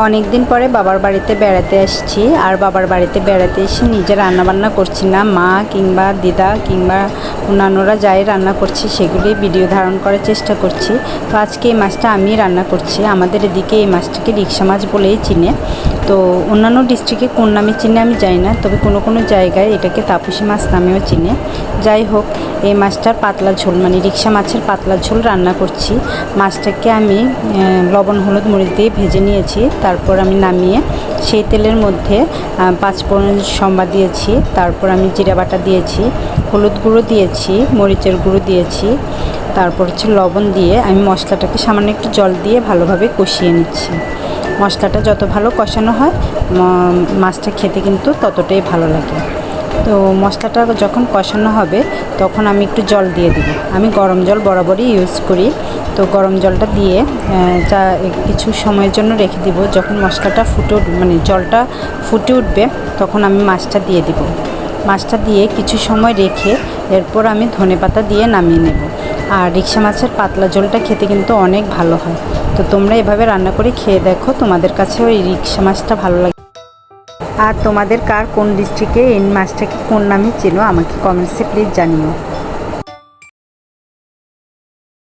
অনেক দিন পরে বাবার বাড়িতে বেড়াতে আসছি আর বাবার বাড়িতে বেড়াতে এসে নিজে রান্নাবান্না করছি না। মা কিংবা দিদা কিংবা অন্যান্যরা যাই রান্না করছি সেগুলি ভিডিও ধারণ করার চেষ্টা করছি। তো আজকে এই মাছটা আমি রান্না করছি। আমাদের এদিকে এই মাছটাকে রিক্সা মাছ বলেই চিনে। তো অন্যান্য ডিস্ট্রিক্টে কোন নামে চিনে আমি জানি না, তবে কোনো কোনো জায়গায় এটাকে তাপসী মাছ নামেও চিনে। যাই হোক, এই মাছটার পাতলা ঝোল মানে রিক্সা মাছের পাতলা ঝোল রান্না করছি। মাছটাকে আমি লবণ, হলুদ, মরিচ দিয়ে ভেজে নিয়েছি। তারপর আমি নামিয়ে সেই তেলের মধ্যে পাঁচ ফোড়ন সম্বা দিয়েছি। তারপর আমি জিরা বাটা দিয়েছি, হলুদ গুঁড়ো দিয়েছি, মরিচের গুঁড়ো দিয়েছি। তারপর হচ্ছে লবণ দিয়ে আমি মশলাটাকে সামান্য একটু জল দিয়ে ভালোভাবে কষিয়ে নিচ্ছি। মশলাটা যত ভালো কষানো হয় মাছটা খেতে কিন্তু ততটাই ভালো লাগে। তো মশলাটা যখন কষানো হবে, তখন আমি একটু জল দিয়ে দিব। আমি গরম জল বরাবরই ইউজ করি। তো গরম জলটা দিয়ে যা কিছু সময়ের জন্য রেখে দিব। যখন মশলাটা ফুটে মানে জলটা ফুটে উঠবে, তখন আমি মাছটা দিয়ে দিব। মাছটা দিয়ে কিছু সময় রেখে, এরপর আমি ধনেপাতা দিয়ে নামিয়ে নেব। আর রিক্সা মাছের পাতলা ঝোলটা খেতে কিন্তু অনেক ভালো হয়। তো তোমরা এভাবে রান্না করে খেয়ে দেখো, তোমাদের কাছে ওই রিক্সা মাছটা ভালো লাগে। আর তোমাদের কার কোন ডিস্ট্রিক্টে এই মাছটাকে কোন নামে চেনো, আমাকে কমেন্টসে প্লিজ জানিও।